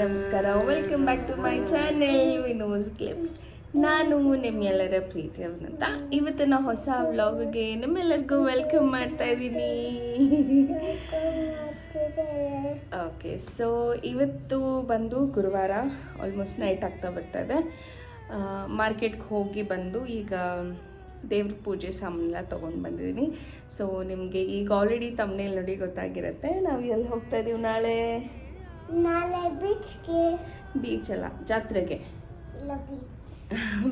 ನಮಸ್ಕಾರ. Welcome back to my channel Vino's clips ನಾನು ನಿಮ್ಮೆಲ್ಲರ ಪ್ರೀತಿಯವನಂತ ಇವತ್ತಿನ ಹೊಸ ವ್ಲಾಗ್ಗೆ ನಿಮ್ಮೆಲ್ಲರಿಗೂ ವೆಲ್ಕಮ್ ಮಾಡ್ತಾ ಇದ್ದೀನಿ. ಓಕೆ ಸೊ ಇವತ್ತು ಬಂದು ಗುರುವಾರ ಆಲ್ಮೋಸ್ಟ್ ನೈಟ್ ಆಗ್ತಾ ಬರ್ತಾ ಇದೆ. ಮಾರ್ಕೆಟ್ಗೆ ಹೋಗಿ ಬಂದು ಈಗ ದೇವ್ರ ಪೂಜೆ ಸಾಮಾನೆಲ್ಲ ತೊಗೊಂಡು ಬಂದಿದ್ದೀನಿ ಸೊ ನಿಮಗೆ ಈಗ ಆಲ್ರೆಡಿ ತಮ್ಮನೇಲಿ ನೋಡಿ ಗೊತ್ತಾಗಿರುತ್ತೆ. ನಾವು ಎಲ್ಲಿ ಹೋಗ್ತಾ ಇದೀವಿ ನಾಳೆ? ನಾಳೆ ಬೀಚ್ಗೆ ಬೀಚ್ ಅಲ್ಲ ಜಾತ್ರೆಗೆ.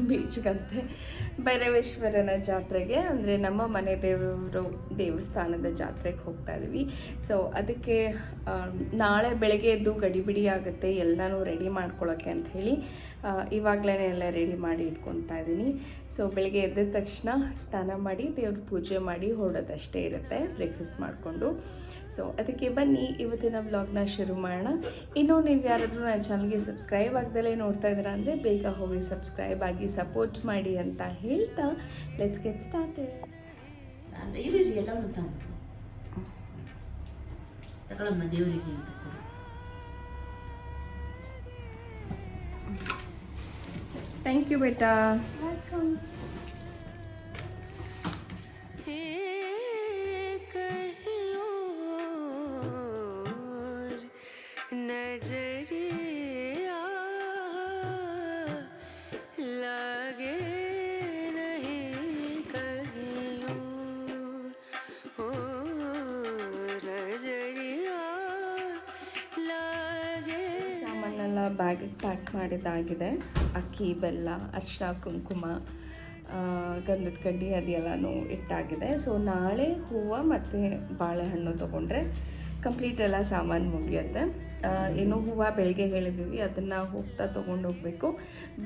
ಬೀಚ್ಗಂತೆ ಭೈರವೇಶ್ವರನ ಜಾತ್ರೆಗೆ ಅಂದರೆ ನಮ್ಮ ಮನೆ ದೇವರು ದೇವಸ್ಥಾನದ ಜಾತ್ರೆಗೆ ಹೋಗ್ತಾ ಇದ್ದೀವಿ ಸೊ ಅದಕ್ಕೆ ನಾಳೆ ಬೆಳಗ್ಗೆ ಎದ್ದು ಗಡಿಬಿಡಿ ಆಗುತ್ತೆ ಎಲ್ಲನೂ ರೆಡಿ ಮಾಡ್ಕೊಳ್ಳೋಕ್ಕೆ ಅಂತ ಹೇಳಿ. ಇವಾಗಲೇ ಎಲ್ಲ ರೆಡಿ ಮಾಡಿ ಇಟ್ಕೊತಾ ಇದ್ದೀನಿ. ಸೊ ಬೆಳಗ್ಗೆ ಎದ್ದ ತಕ್ಷಣ ಸ್ನಾನ ಮಾಡಿ, ದೇವ್ರ ಪೂಜೆ ಮಾಡಿ ಹೊರಡೋದಷ್ಟೇ ಇರುತ್ತೆ ಬ್ರೇಕ್ಫಾಸ್ಟ್ ಮಾಡಿಕೊಂಡು. ಸೊ ಅದಕ್ಕೆ ಬನ್ನಿ, ಇವತ್ತಿನ ವ್ಲಾಗ್ನ ಶುರು ಮಾಡೋಣ. ಇನ್ನೂ ನೀವು ಯಾರಾದರೂ ನನ್ನ ಚಾನಲ್ಗೆ ಸಬ್ಸ್ಕ್ರೈಬ್ ಆಗ್ದಲೇ ನೋಡ್ತಾ ಇದ್ದೀರಾ ಅಂದರೆ ಬೇಗ ಹೋಗಿ ಸಬ್ಸ್ಕ್ರೈಬ್ ಆಗಿ ಸಪೋರ್ಟ್ ಮಾಡಿ ಅಂತ ಹೇಳ್ತಾ ಲೆಟ್ಸ್ ಗೆಟ್ ಸ್ಟಾರ್ಟ್ ಎಲ್ಲ ದೇವರಿಗೆ ಥ್ಯಾಂಕ್ ಯು ಬೇಟಾ ಬ್ಯಾಗಿಗೆ ಪ್ಯಾಕ್ ಮಾಡಿದ್ದಾಗಿದೆ. ಅಕ್ಕಿ, ಬೆಲ್ಲ ಅರಿಶಿನ ಕುಂಕುಮ ಗಂಧದ ಕಡ್ಡಿ ಅದೆಲ್ಲನೂ ಇಟ್ಟಾಗಿದೆ. ಸೊ ನಾಳೆ ಹೂವು ಮತ್ತು ಬಾಳೆಹಣ್ಣು ತೊಗೊಂಡ್ರೆ ಕಂಪ್ಲೀಟ್ ಎಲ್ಲ ಸಾಮಾನು ಮುಗಿಯುತ್ತೆ. ಏನು ಹೂವು ಬೆಳಗ್ಗೆ ಹೇಳಿದ್ದೀವಿ, ಅದನ್ನು ಹೋಗ್ತಾ ತೊಗೊಂಡು ಹೋಗಬೇಕು.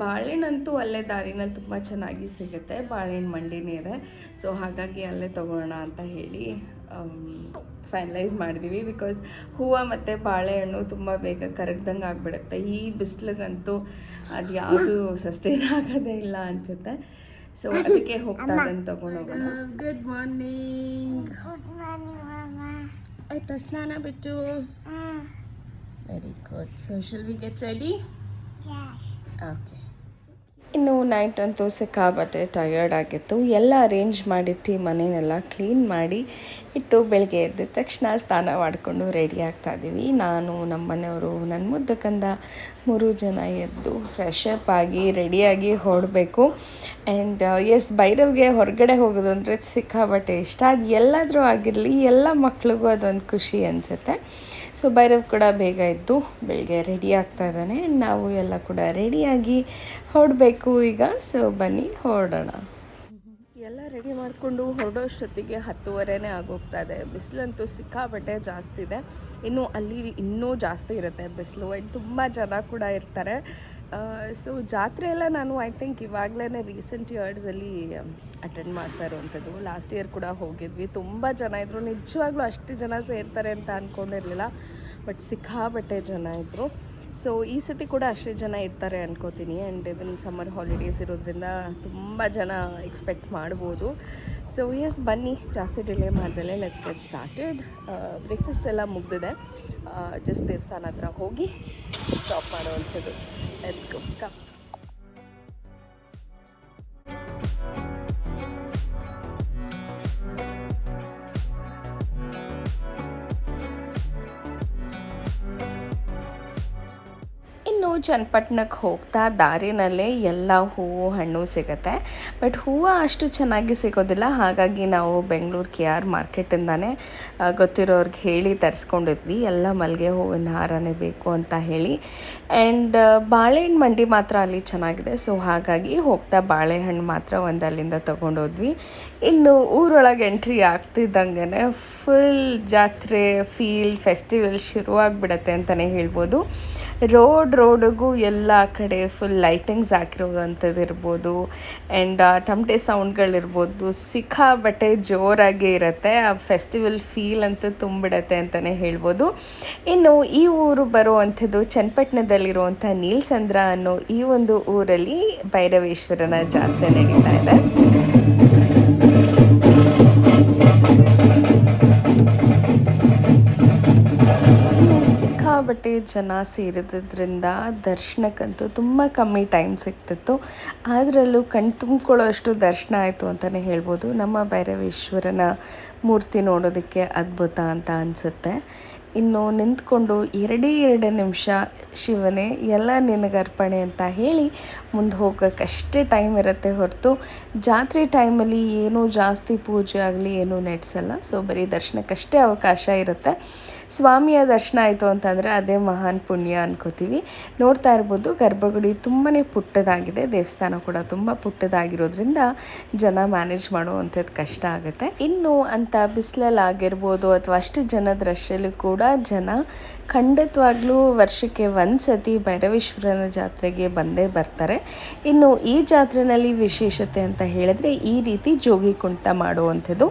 ಬಾಳೆಹಣ್ಣಂತೂ ಅಲ್ಲೇ ದಾರಿನಲ್ಲಿ ತುಂಬ ಚೆನ್ನಾಗಿ ಸಿಗುತ್ತೆ. ಬಾಳೆಹಣ್ಣು ಮಂಡಿನೇ ಇದೆ. ಸೊ ಹಾಗಾಗಿ ಅಲ್ಲೇ ತೊಗೊಳ್ಳೋಣ ಅಂತ ಹೇಳಿ ಫೈನಲೈಸ್ ಮಾಡಿದ್ದೀವಿ ಬಿಕಾಸ್ ಹೂವು ಮತ್ತು ಬಾಳೆಹಣ್ಣು ತುಂಬ ಬೇಗ ಕರಗ್ದಂಗೆ ಆಗಿಬಿಡುತ್ತೆ. ಈ ಬಿಸಿಲಿಗಂತೂ ಅದು ಯಾವುದು ಸಸ್ಟೈನ್ ಆಗೋದೇ ಇಲ್ಲ ಅನಿಸುತ್ತೆ. ಸೊ ಅದಕ್ಕೆ ಹೋಗ್ತಾ ಅದನ್ನು ತೊಗೊಂಡು ಹೋಗೋಣ. ಗುಡ್ ಮಾರ್ನಿಂಗ್ ಗುಡ್ ಮಾರ್ನಿಂಗ್ ಆಯ್ತಾ ಸ್ನಾನ ಬಿಟ್ಟು? Very good so shall we get ready yes okay ಇನ್ನು ನೈಟ್ ಅಂತೂ ಸಿಕ್ಕಾಬಟ್ಟೆ ಟಯರ್ಡ್ ಆಗಿತ್ತು. ಎಲ್ಲ ಅರೇಂಜ್ ಮಾಡಿಟ್ಟು ಮನೆಯನ್ನೆಲ್ಲ ಕ್ಲೀನ್ ಮಾಡಿ ಇಟ್ಟು ಬೆಳಗ್ಗೆ ಎದ್ದ ತಕ್ಷಣ ಸ್ನಾನ ಮಾಡಿಕೊಂಡು ರೆಡಿ ಆಗ್ತಾ ಇದ್ದೀವಿ. ನಾನು ನಮ್ಮ ಮನೆಯವರು ನನ್ನ ಮುದ್ದಕ್ಕಂದ ಮೂರು ಜನ ಎದ್ದು ಫ್ರೆಶ್ ಅಪ್ ಆಗಿ ರೆಡಿಯಾಗಿ ಹೊರಡಬೇಕು. ಆ್ಯಂಡ್ ಎಸ್ ಭೈರವ್ಗೆ ಹೊರಗಡೆ ಹೋಗೋದು ಅಂದರೆ ಸಿಕ್ಕಾಬಟ್ಟೆ ಇಷ್ಟ. ಅದು ಎಲ್ಲಾದರೂ ಆಗಿರಲಿ, ಎಲ್ಲ ಮಕ್ಳಿಗೂ ಅದೊಂದು ಖುಷಿ ಅನಿಸುತ್ತೆ. ಸೊ ಭೈರವ್ ಕೂಡ ಬೇಗ ಎದ್ದು ಬೆಳಗ್ಗೆ ರೆಡಿ ಆಗ್ತಾ ಇದ್ದಾನೆ. ನಾವು ಎಲ್ಲ ಕೂಡ ರೆಡಿಯಾಗಿ ಹೊರಡಬೇಕು ಈಗ. ಸೊ ಬನ್ನಿ, ಹೊರಡೋಣ. ಎಲ್ಲ ರೆಡಿ ಮಾಡಿಕೊಂಡು ಹೊರಡೋಷ್ಟೊತ್ತಿಗೆ ಹತ್ತುವರೆನೇ ಆಗೋಗ್ತಾ ಇದೆ. ಬಿಸಿಲಂತೂ ಸಿಕ್ಕಾಬಟ್ಟೆ ಜಾಸ್ತಿ ಇದೆ. ಇನ್ನು ಅಲ್ಲಿ ಇನ್ನೂ ಜಾಸ್ತಿ ಇರುತ್ತೆ. ಬಿಸಿಲು ತುಂಬ ಜನ ಕೂಡ ಇರ್ತಾರೆ. ಸೊ ಜಾತ್ರೆ ಎಲ್ಲ ನಾನು ಐ ಥಿಂಕ್ ಇವಾಗಲೇ ರೀಸೆಂಟ್ ಇಯರ್ಸಲ್ಲಿ ಅಟೆಂಡ್ ಮಾಡ್ತಾ ಇರುವಂಥದ್ದು. ಲಾಸ್ಟ್ ಇಯರ್ ಕೂಡ ಹೋಗಿದ್ವಿ. ತುಂಬ ಜನ ಇದ್ದರು ನಿಜವಾಗ್ಲೂ ಅಷ್ಟು ಜನ ಸೇರ್ತಾರೆ ಅಂತ ಅಂದ್ಕೊಂಡಿರಲಿಲ್ಲ ಬಟ್ ಸಿಕ್ಕಾಬಟ್ಟೆ ಜನ ಇದ್ದರು ಸೊ ಈ ಸತಿ ಕೂಡ ಅಷ್ಟೇ ಜನ ಇರ್ತಾರೆ ಅನ್ಕೋತೀನಿ. ಆ್ಯಂಡ್ ಇವನ್ ಸಮ್ಮರ್ ಹಾಲಿಡೇಸ್ ಇರೋದ್ರಿಂದ ತುಂಬ ಜನ ಎಕ್ಸ್ಪೆಕ್ಟ್ ಮಾಡ್ಬೋದು. ಸೊ ಎಸ್ ಬನ್ನಿ. ಜಾಸ್ತಿ ಡಿಲೇ ಮಾಡ್ದಲೆ ಲೆಟ್ಸ್ ಗೆಟ್ ಸ್ಟಾರ್ಟೆಡ್ ಬ್ರೇಕ್ಫಾಸ್ಟ್ ಎಲ್ಲ ಮುಗ್ದಿದೆ. ಜಸ್ಟ್ ದೇವಸ್ಥಾನ ಹತ್ರ ಹೋಗಿ ಸ್ಟಾಪ್ ಮಾಡುವಂಥದ್ದು. ಲೆಟ್ಸ್ ಗೋ ಕಮ್ ಚನ್ನಪಟ್ಟಣಕ್ಕೆ ಹೋಗ್ತಾ ದಾರಿನಲ್ಲೇ ಎಲ್ಲ ಹೂವು ಹಣ್ಣು ಸಿಗುತ್ತೆ. ಬಟ್ ಹೂವು ಅಷ್ಟು ಚೆನ್ನಾಗಿ ಸಿಗೋದಿಲ್ಲ. ಹಾಗಾಗಿ ನಾವು ಬೆಂಗಳೂರು ಕೆ ಆರ್ ಮಾರ್ಕೆಟಿಂದಾನೇ ಗೊತ್ತಿರೋರ್ಗೆ ಹೇಳಿ ತರಿಸ್ಕೊಂಡಿದ್ವಿ. ಎಲ್ಲ ಮಲ್ಲಿಗೆ ಹೂವಿನ ಹಾರನೇ ಬೇಕು ಅಂತ ಹೇಳಿ. ಆ್ಯಂಡ್ ಬಾಳೆಹಣ್ಣು ಮಂಡಿ ಮಾತ್ರ ಅಲ್ಲಿ ಚೆನ್ನಾಗಿದೆ. ಸೊ, ಹಾಗಾಗಿ ಹೋಗ್ತಾ ಬಾಳೆಹಣ್ಣು ಮಾತ್ರ ಒಂದು ಅಲ್ಲಿಂದ ತೊಗೊಂಡೋದ್ವಿ. ಇನ್ನು ಊರೊಳಗೆ ಎಂಟ್ರಿ ಆಗ್ತಿದ್ದಂಗೆ ಫುಲ್ ಜಾತ್ರೆ, ಫೀಲ್, ಫೆಸ್ಟಿವಲ್ ಶುರುವಾಗಿಬಿಡತ್ತೆ ಅಂತಲೇ ಹೇಳ್ಬೋದು. ರೋಡ್, ರೋಡಿಗೂ ಎಲ್ಲ ಕಡೆ ಫುಲ್ ಲೈಟಿಂಗ್ಸ್ ಹಾಕಿರುವಂಥದ್ದು ಇರ್ಬೋದು ಆ್ಯಂಡ್ ಟಮಟೆ ಸೌಂಡ್ಗಳಿರ್ಬೋದು ಸಿಕ್ಕಾಬಟ್ಟೆ ಜೋರಾಗಿ ಇರುತ್ತೆ. ಆ ಫೆಸ್ಟಿವಲ್ ಫೀಲ್ ಅಂತೂ ತುಂಬಿಡತ್ತೆ ಅಂತಲೇ ಹೇಳ್ಬೋದು. ಇನ್ನು ಈ ಊರು ಬರುವಂಥದ್ದು ಚನ್ನಪಟ್ಟಣದಲ್ಲಿರುವಂಥ ನೀಲ್ಸಂದ್ರ ಅನ್ನೋ ಈ ಒಂದು ಊರಲ್ಲಿ ಭೈರವೇಶ್ವರನ ಜಾತ್ರೆ ನಡೀತಾ ಇದೆ. ಸಿಕ್ಕಾಬಟ್ಟೆ ಜನ ಸೇರಿದ್ರಿಂದ ದರ್ಶನಕ್ಕಂತೂ ತುಂಬ ಕಮ್ಮಿ ಟೈಮ್ ಸಿಗ್ತಿತ್ತು. ಅದರಲ್ಲೂ ಕಣ್ ತುಂಬಿಕೊಳ್ಳೋ ಅಷ್ಟು ದರ್ಶನ ಆಯಿತು ಅಂತಲೇ ಹೇಳ್ಬೋದು. ನಮ್ಮ ಭೈರವೇಶ್ವರನ ಮೂರ್ತಿ ನೋಡೋದಕ್ಕೆ ಅದ್ಭುತ ಅಂತ ಅನಿಸುತ್ತೆ. ಇನ್ನು ನಿಂತ್ಕೊಂಡು ಎರಡೇ ಎರಡು ನಿಮಿಷ ಶಿವನೇ ಎಲ್ಲ ನಿನಗರ್ಪಣೆ ಅಂತ ಹೇಳಿ ಮುಂದೆ ಹೋಗೋಕ್ಕಷ್ಟೇ ಟೈಮ್ ಇರುತ್ತೆ ಹೊರತು. ಜಾತ್ರೆ ಟೈಮಲ್ಲಿ ಏನೂ ಜಾಸ್ತಿ ಪೂಜೆ ಆಗಲಿ, ಏನೂ ನಡೆಸಲ್ಲ. ಸೊ ಬರೀ ದರ್ಶನಕ್ಕಷ್ಟೇ ಅವಕಾಶ ಇರುತ್ತೆ. ಸ್ವಾಮಿಯ ದರ್ಶನ ಆಯಿತು ಅಂತಂದರೆ ಅದೇ ಮಹಾನ್ ಪುಣ್ಯ ಅನ್ಕೋತೀವಿ. ನೋಡ್ತಾ ಇರ್ಬೋದು, ಗರ್ಭಗುಡಿ ತುಂಬಾ ಪುಟ್ಟದಾಗಿದೆ. ದೇವಸ್ಥಾನ ಕೂಡ ತುಂಬ ಪುಟ್ಟದಾಗಿರೋದ್ರಿಂದ ಜನ ಮ್ಯಾನೇಜ್ ಮಾಡುವಂಥದ್ದು ಕಷ್ಟ ಆಗುತ್ತೆ. ಇನ್ನು ಅಂತ ಬಿಸಿಲಲ್ಲಿ ಆಗಿರ್ಬೋದು ಅಥವಾ ಅಷ್ಟು ಜನದ ರಶಲ್ಲೂ ಕೂಡ ಜನ ಖಂಡಿತವಾಗ್ಲೂ ವರ್ಷಕ್ಕೆ ಒಂದು ಸತಿ ಭೈರವೇಶ್ವರನ ಜಾತ್ರೆಗೆ ಬಂದೇ ಬರ್ತಾರೆ. ಇನ್ನು ಈ ಜಾತ್ರೆಯಲ್ಲಿ ವಿಶೇಷತೆ ಅಂತ ಹೇಳಿದ್ರೆ ಈ ರೀತಿ ಜೋಗಿ ಕುಂಟ ಮಾಡುವಂಥದ್ದು.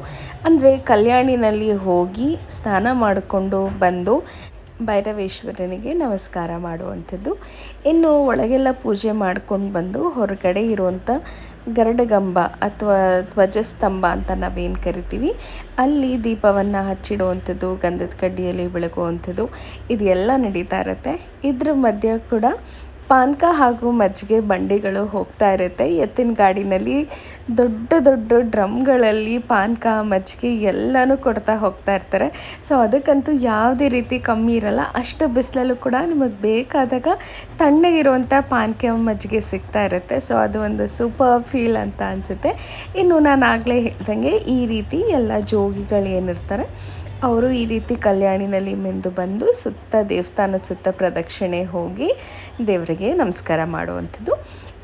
ಅಂದರೆ ಕಲ್ಯಾಣಿನಲ್ಲಿ ಹೋಗಿ ಸ್ನಾನ ಮಾಡಿಕೊಂಡು ಬಂದು ಭೈರವೇಶ್ವರನಿಗೆ ನಮಸ್ಕಾರ ಮಾಡುವಂಥದ್ದು. ಇನ್ನು ಒಳಗೆಲ್ಲ ಪೂಜೆ ಮಾಡ್ಕೊಂಡು ಬಂದು ಹೊರಗಡೆ ಇರುವಂಥ ಗರಡಗಂಬ ಅಥವಾ ಧ್ವಜಸ್ತಂಭ ಅಂತ ನಾವೇನು ಕರಿತೀವಿ, ಅಲ್ಲಿ ದೀಪವನ್ನು ಹಚ್ಚಿಡುವಂಥದ್ದು, ಗಂಧದ ಕಡ್ಡಿಯಲ್ಲಿ ಬೆಳಗುವಂಥದ್ದು ಇದೆಲ್ಲ ನಡೀತಾ ಇರುತ್ತೆ. ಇದ್ರ ಮಧ್ಯ ಕೂಡ ಪಾನಕ ಹಾಗೂ ಮಜ್ಜಿಗೆ ಬಂಡಿಗಳು ಹೋಗ್ತಾ ಇರುತ್ತೆ. ಎತ್ತಿನ ಗಾಡಿನಲ್ಲಿ ದೊಡ್ಡ ದೊಡ್ಡ ಡ್ರಮ್ಗಳಲ್ಲಿ ಪಾನಕ, ಮಜ್ಜಿಗೆ ಎಲ್ಲನೂ ಕೊಡ್ತಾ ಹೋಗ್ತಾ ಇರ್ತಾರೆ. ಸೊ, ಅದಕ್ಕಂತೂ ಯಾವುದೇ ರೀತಿ ಕಮ್ಮಿ ಇರಲ್ಲ. ಅಷ್ಟು ಬಿಸಿಲಲ್ಲೂ ಕೂಡ ನಿಮಗೆ ಬೇಕಾದಾಗ ತಣ್ಣಗಿರುವಂಥ ಪಾನಕ, ಮಜ್ಜಿಗೆ ಸಿಗ್ತಾ ಇರುತ್ತೆ. ಸೊ, ಅದು ಒಂದು ಸೂಪರ್ ಫೀಲ್ ಅಂತ ಅನಿಸುತ್ತೆ. ಇನ್ನು ನಾನು ಆಗಲೇ ಹೇಳ್ದಂಗೆ ಈ ರೀತಿ ಎಲ್ಲ ಜೋಗಿಗಳು ಏನಿರ್ತಾರೆ ಅವರು ಈ ರೀತಿ ಕಲ್ಯಾಣಿನಲ್ಲಿ ಮೆಂದು ಬಂದು ಸುತ್ತ ದೇವಸ್ಥಾನದ ಸುತ್ತ ಪ್ರದಕ್ಷಿಣೆ ಹೋಗಿ ದೇವರಿಗೆ ನಮಸ್ಕಾರ ಮಾಡುವಂಥದ್ದು.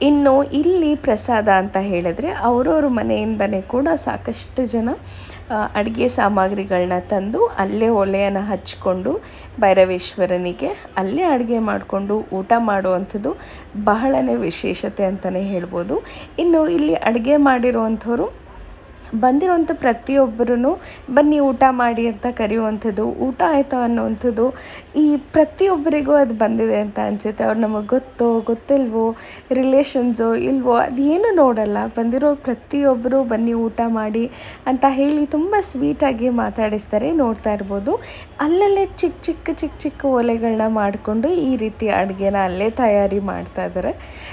ಇನ್ನು ಇಲ್ಲಿ ಪ್ರಸಾದ ಅಂತ ಹೇಳಿದ್ರೆ ಅವರವ್ರ ಮನೆಯಿಂದನೇ ಕೂಡ ಸಾಕಷ್ಟು ಜನ ಅಡುಗೆ ಸಾಮಗ್ರಿಗಳನ್ನ ತಂದು ಅಲ್ಲೇ ಒಲೆಯನ್ನು ಹಚ್ಕೊಂಡು ಭೈರವೇಶ್ವರನಿಗೆ ಅಲ್ಲೇ ಅಡುಗೆ ಮಾಡಿಕೊಂಡು ಊಟ ಮಾಡುವಂಥದ್ದು ಬಹಳನೇ ವಿಶೇಷತೆ ಅಂತಲೇ ಹೇಳ್ಬೋದು. ಇನ್ನು ಇಲ್ಲಿ ಅಡುಗೆ ಮಾಡಿರುವಂಥವ್ರು ಬಂದಿರುವಂಥ ಪ್ರತಿಯೊಬ್ಬರೂ ಬನ್ನಿ ಊಟ ಮಾಡಿ ಅಂತ ಕರೆಯುವಂಥದ್ದು, ಊಟ ಆಯಿತಾ ಅನ್ನುವಂಥದ್ದು, ಈ ಪ್ರತಿಯೊಬ್ಬರಿಗೂ ಅದು ಬಂದಿದೆ ಅಂತ ಅನಿಸುತ್ತೆ. ಅವ್ರು ನಮಗೆ ಗೊತ್ತೋ, ಗೊತ್ತಿಲ್ವೋ, ರಿಲೇಷನ್ಸೋ, ಇಲ್ವೋ, ಅದೇನು ನೋಡಲ್ಲ. ಬಂದಿರೋ ಪ್ರತಿಯೊಬ್ಬರು ಬನ್ನಿ ಊಟ ಮಾಡಿ ಅಂತ ಹೇಳಿ ತುಂಬ ಸ್ವೀಟಾಗಿ ಮಾತಾಡಿಸ್ತಾರೆ, ನೋಡ್ತಾ ಇರ್ಬೋದು. ಅಲ್ಲಲ್ಲೇ ಚಿಕ್ಕ ಚಿಕ್ಕ ಚಿಕ್ಕ ಚಿಕ್ಕ ಒಲೆಗಳನ್ನ ಮಾಡಿಕೊಂಡು ಈ ರೀತಿ ಅಡುಗೆನ ಅಲ್ಲೇ ತಯಾರಿ ಮಾಡ್ತಾ ಇದ್ದಾರೆ.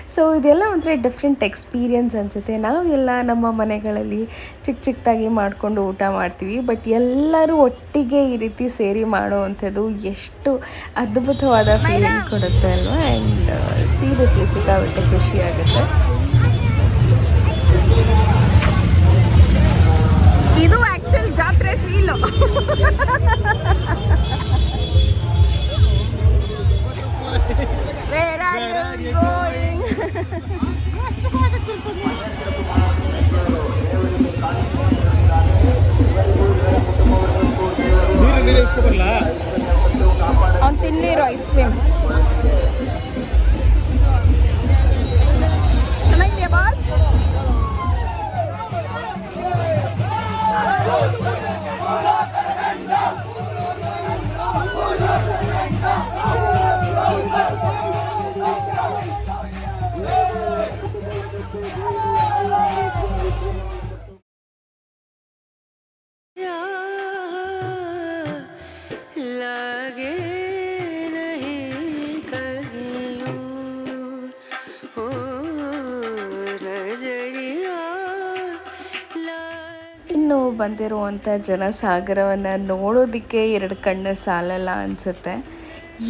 ಸೊ, ಇದೆಲ್ಲ ಅಂದರೆ ಡಿಫ್ರೆಂಟ್ ಎಕ್ಸ್ಪೀರಿಯನ್ಸ್ ಅನಿಸುತ್ತೆ. ನಾವೆಲ್ಲ ನಮ್ಮ ಮನೆಗಳಲ್ಲಿ ಚಿಕ್ಕ ಚಿಕ್ಕದಾಗಿ ಮಾಡಿಕೊಂಡು ಊಟ ಮಾಡ್ತೀವಿ. ಬಟ್ ಎಲ್ಲರೂ ಒಟ್ಟಿಗೆ ಈ ರೀತಿ ಸೇರಿ ಮಾಡುವಂಥದ್ದು ಎಷ್ಟು ಅದ್ಭುತವಾದ ಫೀಲಿಂಗ್ ಕೊಡುತ್ತೆ ಅಲ್ವಾ? ಆ್ಯಂಡ್ ಸೀರಿಯಸ್ಲಿ ಸಿಕ್ಕಾಬಿಟ್ಟೆ ಖುಷಿ ಆಗುತ್ತೆ. ಇದು ಆಕ್ಚುಲ್ ಜಾತ್ರೆ feel Where are you going? ice cream. ಬಂದಿರುವಂಥ ಜನಸಾಗರವನ್ನು ನೋಡೋದಕ್ಕೆ ಎರಡು ಕಣ್ಣು ಸಾಲಲ್ಲ ಅನಿಸುತ್ತೆ.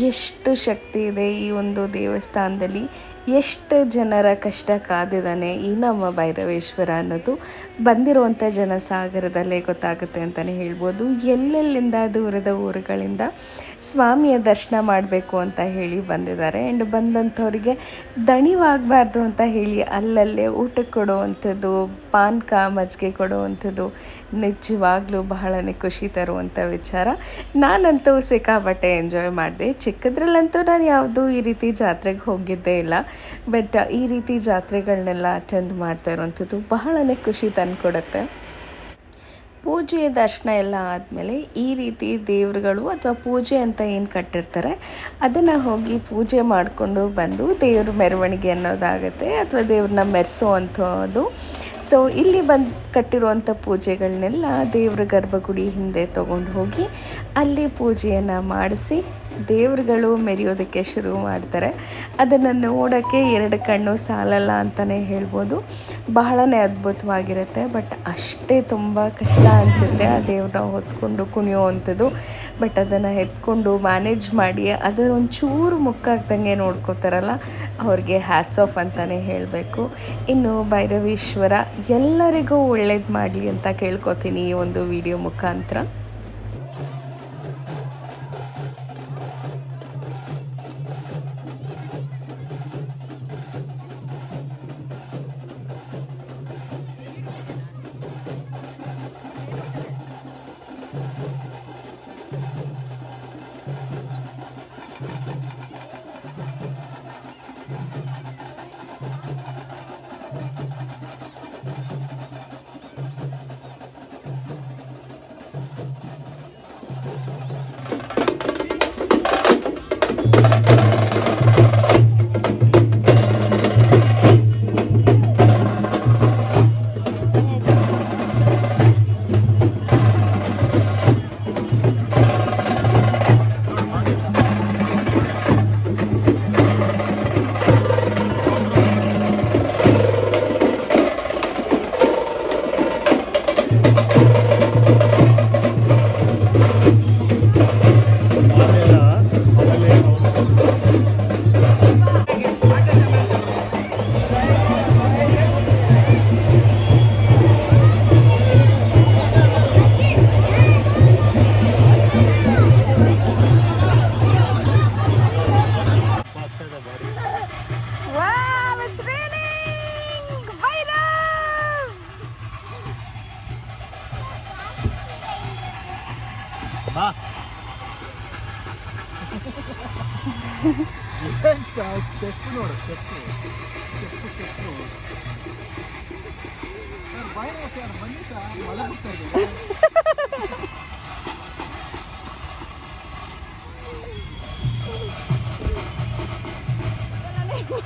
ಎಷ್ಟು ಶಕ್ತಿ ಇದೆ ಈ ಒಂದು ದೇವಸ್ಥಾನದಲ್ಲಿ, ಎಷ್ಟು ಜನರ ಕಷ್ಟ ಕಾದಿದ್ದಾನೆ ಈ ನಮ್ಮ ಭೈರವೇಶ್ವರ ಅನ್ನೋದು. ಬಂದಿರುವಂಥ ಜನಸಾಗರದಲ್ಲೇ ಗೊತ್ತಾಗುತ್ತೆ ಅಂತಲೇ ಹೇಳ್ಬೋದು. ಎಲ್ಲೆಲ್ಲಿಂದ, ದೂರದ ಊರುಗಳಿಂದ ಸ್ವಾಮಿಯ ದರ್ಶನ ಮಾಡಬೇಕು ಅಂತ ಹೇಳಿ ಬಂದಿದ್ದಾರೆ. ಆ್ಯಂಡ್ ಬಂದಂಥವ್ರಿಗೆ ದಣಿವಾಗಬಾರ್ದು ಅಂತ ಹೇಳಿ ಅಲ್ಲಲ್ಲೇ ಊಟಕ್ಕೆ ಕೊಡುವಂಥದ್ದು ಪಾನಕ ಮಜ್ಜಿಗೆ ಕೊಡುವಂಥದ್ದು ನಿಜವಾಗ್ಲೂ ಬಹಳನೇ ಖುಷಿ ತರುವಂಥ ವಿಚಾರ. ನಾನಂತೂ ಸಿಕ್ಕಾಪಟ್ಟೆ ಎಂಜಾಯ್ ಮಾಡಿದೆ. ಚಿಕ್ಕದ್ರಲ್ಲಂತೂ ನಾನು ಯಾವುದೂ ಈ ರೀತಿ ಜಾತ್ರೆಗೆ ಹೋಗಿದ್ದೇ ಇಲ್ಲ. ಬಟ್ ಈ ರೀತಿ ಜಾತ್ರೆಗಳನ್ನೆಲ್ಲ ಅಟೆಂಡ್ ಮಾಡ್ತಾ ಇರುವಂಥದ್ದು ಬಹಳನೇ ಖುಷಿ ತಂದುಕೊಡುತ್ತೆ. ಪೂಜೆ ದರ್ಶನ ಎಲ್ಲ ಆದಮೇಲೆ ಈ ರೀತಿ ದೇವರುಗಳು ಅಥವಾ ಪೂಜೆ ಅಂತ ಏನು ಕಟ್ಟಿರ್ತಾರೆ, ಅದನ್ನು ಹೋಗಿ ಪೂಜೆ ಮಾಡಿಕೊಂಡು ಬಂದು ದೇವ್ರ ಮೆರವಣಿಗೆ ಅನ್ನೋದಾಗುತ್ತೆ ಅಥವಾ ದೇವ್ರನ್ನ ಮೆರೆಸೋ ಅಂಥದ್ದು ಸೊ ಇಲ್ಲಿ ಬಂದು ಕಟ್ಟಿರುವಂಥ ಪೂಜೆಗಳನ್ನೆಲ್ಲ ದೇವ್ರ ಗರ್ಭಗುಡಿ ಹಿಂದೆ ತೊಗೊಂಡು ಹೋಗಿ ಅಲ್ಲಿ ಪೂಜೆಯನ್ನು ಮಾಡಿಸಿ ದೇವ್ರುಗಳು ಮೆರೆಯೋದಕ್ಕೆ ಶುರು ಮಾಡ್ತಾರೆ. ಅದನ್ನು ನೋಡೋಕ್ಕೆ ಎರಡು ಕಣ್ಣು ಸಾಲಲ್ಲ ಅಂತಲೇ ಹೇಳ್ಬೋದು. ಬಹಳನೇ ಅದ್ಭುತವಾಗಿರುತ್ತೆ, ಬಟ್ ಅಷ್ಟೇ ತುಂಬ ಕಷ್ಟ ಅನಿಸುತ್ತೆ ಆ ದೇವ್ರನ್ನ ಹೊತ್ಕೊಂಡು ಕುಣಿಯುವಂಥದ್ದು ಬಟ್ ಅದನ್ನು ಎತ್ಕೊಂಡು ಮ್ಯಾನೇಜ್ ಮಾಡಿ ಅದರ ಒಂಚೂರು ಮುಕ್ಕಾಗ್ದಂಗೆ ನೋಡ್ಕೋತಾರಲ್ಲ, ಅವ್ರಿಗೆ ಹ್ಯಾಟ್ಸ್ ಆಫ್ ಅಂತಲೇ ಹೇಳಬೇಕು. ಇನ್ನು ಭೈರವೀಶ್ವರ ಎಲ್ಲರಿಗೂ ಒಳ್ಳೇದು ಮಾಡಲಿ ಅಂತ ಕೇಳ್ಕೊತೀನಿ ಈ ಒಂದು ವಿಡಿಯೋ ಮುಖಾಂತರ.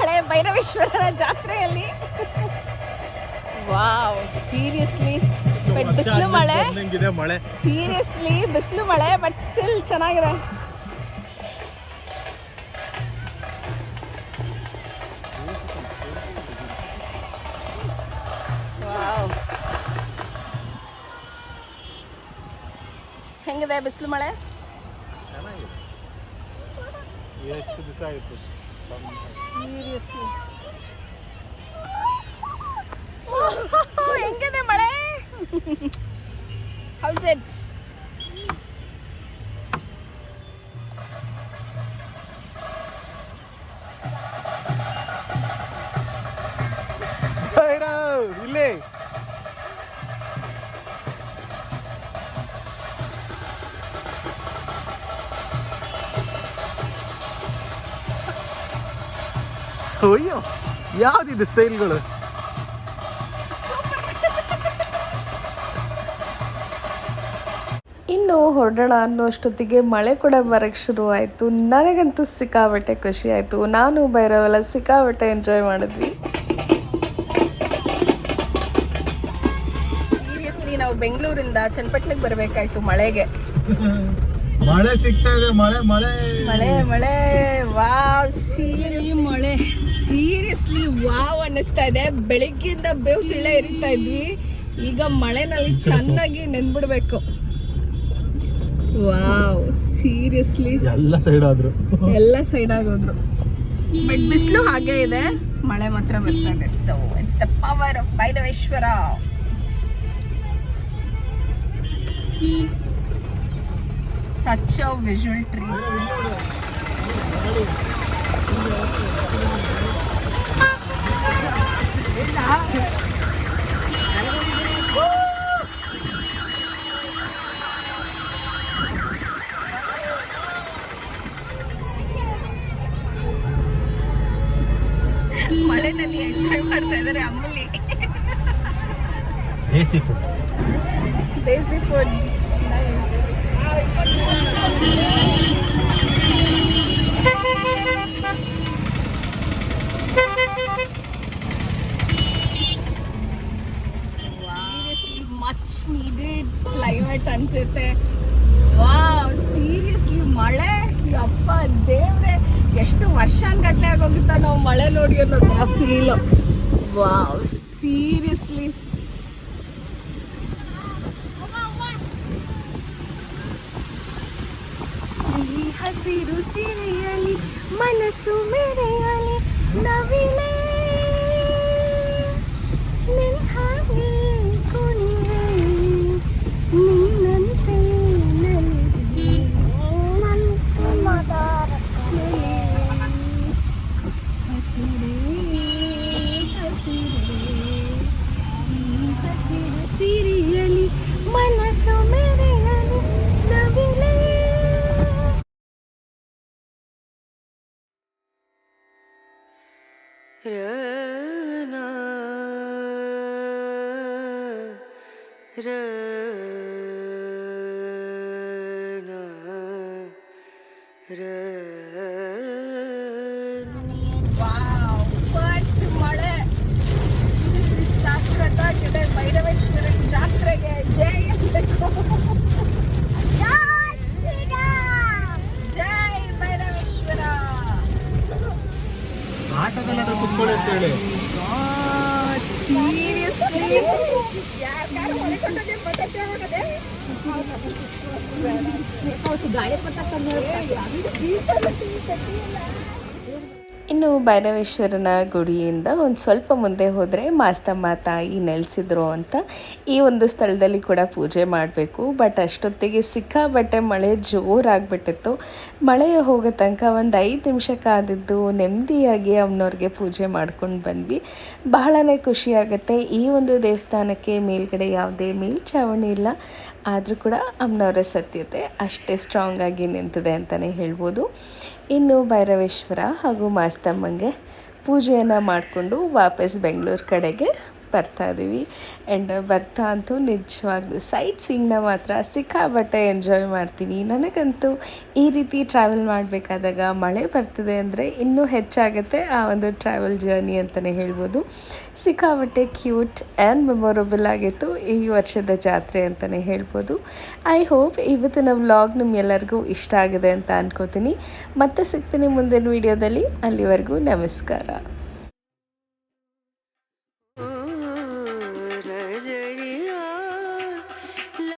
ಮಳೆ ಭೈರವೇಶ್ವರನ ಜಾತ್ರೆಯಲ್ಲಿ. ವಾವ್ ಸೀರಿಯಸ್ಲಿ ಬಟ್ ಬಿಸಿಲು ಮಳೆ. ಸೀರಿಯಸ್ಲಿ ಬಿಸಿಲು ಮಳೆ ಬಟ್ ಸ್ಟಿಲ್ ಚೆನ್ನಾಗಿದೆ. ಹೆಂಗಿದೆ ಬಿಸಿಲು ಮಳೆ? ಚೆನ್ನಾಗಿದೆ ಎಷ್ಟು ದಿವಸ ಆಯಿತು ಸೀರಿಯಸ್ಲಿ ಹೆಂಗಿದೆ ಮಳೆ? ಹೌಸ್ ಇಟ್ ಅಯ್ಯೋ ಯಾವ್ದಿದೆ ಸ್ಟೈಲ್ಗಳು? ಇನ್ನು ಹೊರಡೋಣ ಅನ್ನೋಷ್ಟೊತ್ತಿಗೆ ಮಳೆ ಕೂಡ ಬರೋಕ್ಕೆ ಶುರು ಆಯಿತು ನನಗಂತೂ ಸಿಕ್ಕಾಬಟ್ಟೆ ಖುಷಿ ಆಯಿತು ನಾನು ಭೈರವೆಲ್ಲ ಸಿಕ್ಕಾಬಟ್ಟೆ ಎಂಜಾಯ್ ಮಾಡಿದ್ವಿ. ಸೀರಿಯಸ್ಲಿ ನಾವು ಬೆಂಗಳೂರಿಂದ ಚನ್ನಪಟ್ಟಣಕ್ಕೆ ಬರಬೇಕಾಯ್ತು ಮಳೆಗೆ. ಮಳೆ ಸಿಗ್ತಾ ಇದೆ ಮಳೆ ಮಳೆ. ಮಳೆ ಮಳೆ ವಾ ಸೀರಿ ಮಳೆ. ಸೀರಿಯಸ್ಲಿ ವಾವ್ ಅನ್ನಿಸ್ತಾ ಇದೆ ಬೆಳಿಗ್ಗೆಯಿಂದ ಬೇವು ತಿಳ ಇರಿತಾ ಇದ್ವಿ. ಈಗ ಮಳೆನಲ್ಲಿ ಚೆನ್ನಾಗಿ ನೆನ್ಬಿಡ್ಬೇಕು. Wow seriously. ಎಲ್ಲ ಸೈಡ್ ಆದ್ರು. ಎಲ್ಲ ಸೈಡ್ ಆಗೋದ್ರು. ಬಟ್ ಬಿಸಿಲು ಹಾಗೆ ಇದೆ. ಮಳೆ ಮಾತ್ರ ಬರ್ತಾ ಇದೆ. So it's the power of Bhairaveshwara such a visual treat ಮಳೆನಲ್ಲಿ enjoy ಮಾಡ್ತಾ ಇದ್ದಾರೆ ಅಮ್ಮಲಿ desi food desi food nice much needed climate ಅನ್ಸುತ್ತೆ ವಾವ್ ಸೀರಿಯಸ್ಲಿ ಮಳೆ? ಅಪ್ಪ ದೇವ್ರೆ, ಎಷ್ಟು ವರ್ಷಾನ್ಗಟ್ಲೆ ಆಗೋಗುತ್ತಾ ನಾವು ಮಳೆ ನೋಡಿ ಅನ್ನೋ ಫೀಲು ವಾವ್ ಸೀರಿಯಸ್ಲಿ ಹಸಿರು ಸೀರೆಯಲಿ ಮನಸ್ಸು ಮೆರೆಯಲಿ, ನವಿಲೆ ಫಸ್ಟ್ ಮಳೆ. Seriously ಸಖತ್ತಾಗಿದೆ ಭೈರವೇಶ್ವರನ ಜಾತ್ರೆಗೆ. ಜೈ ಅನ್ಬೇಕು ಜೈ ಭೈರವೇಶ್ವರ. ಆಟದಲ್ಲಾದ್ರೂ ಕುತ್ಕೊಳ್ಳಿ ಅಂತ ಹೇಳಿ. ಸೀರಿಯಸ್ಲಿ ಗಾಳಿ ಇನ್ನು ಭೈರವೇಶ್ವರನ ಗುಡಿಯಿಂದ ಒಂದು ಸ್ವಲ್ಪ ಮುಂದೆ ಹೋದರೆ ಮಾಸ್ತಮ್ಮ ತಾಯಿ ನೆಲೆಸಿದ್ರು ಅಂತ ಈ ಒಂದು ಸ್ಥಳದಲ್ಲಿ ಕೂಡ ಪೂಜೆ ಮಾಡಬೇಕು. ಬಟ್ ಅಷ್ಟೊತ್ತಿಗೆ ಸಿಕ್ಕಾಬಟ್ಟೆ ಮಳೆ ಜೋರಾಗ್ಬಿಟ್ಟಿತ್ತು. ಮಳೆ ಹೋಗೋ ತನಕ ಒಂದು ಐದು ನಿಮಿಷ ಕಾದಿದ್ದು ನೆಮ್ಮದಿಯಾಗಿ ಅಮ್ಮನವ್ರಿಗೆ ಪೂಜೆ ಮಾಡ್ಕೊಂಡು ಬಂದ್ವಿ. ಬಹಳನೇ ಖುಷಿಯಾಗುತ್ತೆ ಈ ಒಂದು ದೇವಸ್ಥಾನಕ್ಕೆ ಮೇಲ್ಗಡೆ ಯಾವುದೇ ಮೇಲ್ಛಾವಣಿ ಇಲ್ಲ. ಆದರೂ ಕೂಡ ಅಮ್ಮನವರ ಸತ್ಯತೆ ಅಷ್ಟೇ ಸ್ಟ್ರಾಂಗ್ ಆಗಿ ನಿಂತಿದೆ ಅಂತಲೇ ಹೇಳ್ಬೋದು. ಇನ್ನು ಭೈರವೇಶ್ವರ ಹಾಗೂ ಮಾಸ್ತಮ್ಮಂಗೆ ಪೂಜೆಯನ್ನು ಮಾಡಿಕೊಂಡು ವಾಪಸ್ ಬೆಂಗಳೂರು ಕಡೆಗೆ ಬರ್ತಾ ಇದ್ದೀವಿ ಆ್ಯಂಡ್ ಬರ್ತಾ ಅಂತೂ ನಿಜವಾಗ್ಲೂ ಸೈಟ್ ಸೀಂಗ್ನ ಮಾತ್ರ ಸಿಕ್ಕಾಬಟ್ಟೆ ಎಂಜಾಯ್ ಮಾಡ್ತೀನಿ ನನಗಂತೂ ಈ ರೀತಿ ಟ್ರಾವೆಲ್ ಮಾಡಬೇಕಾದಾಗ ಮಳೆ ಬರ್ತಿದೆ ಅಂದರೆ ಇನ್ನೂ ಹೆಚ್ಚಾಗುತ್ತೆ ಆ ಒಂದು ಟ್ರಾವೆಲ್ ಜರ್ನಿ ಅಂತಲೇ ಹೇಳ್ಬೋದು. ಸಿಕ್ಕಾಬಟ್ಟೆ ಕ್ಯೂಟ್ ಆ್ಯಂಡ್ ಮೆಮೊರಬಲ್ ಆಗಿತ್ತು ಈ ವರ್ಷದ ಜಾತ್ರೆ ಅಂತಲೇ ಹೇಳ್ಬೋದು. ಐ ಹೋಪ್ ಇವತ್ತಿನ ವ್ಲಾಗ್ ನಿಮ್ಗೆಲ್ಲರಿಗೂ ಇಷ್ಟ ಆಗಿದೆ ಅಂತ ಅನ್ಕೋತೀನಿ. ಮತ್ತೆ ಸಿಗ್ತೀನಿ ಮುಂದಿನ ವೀಡಿಯೋದಲ್ಲಿ ಅಲ್ಲಿವರೆಗೂ ನಮಸ್ಕಾರ.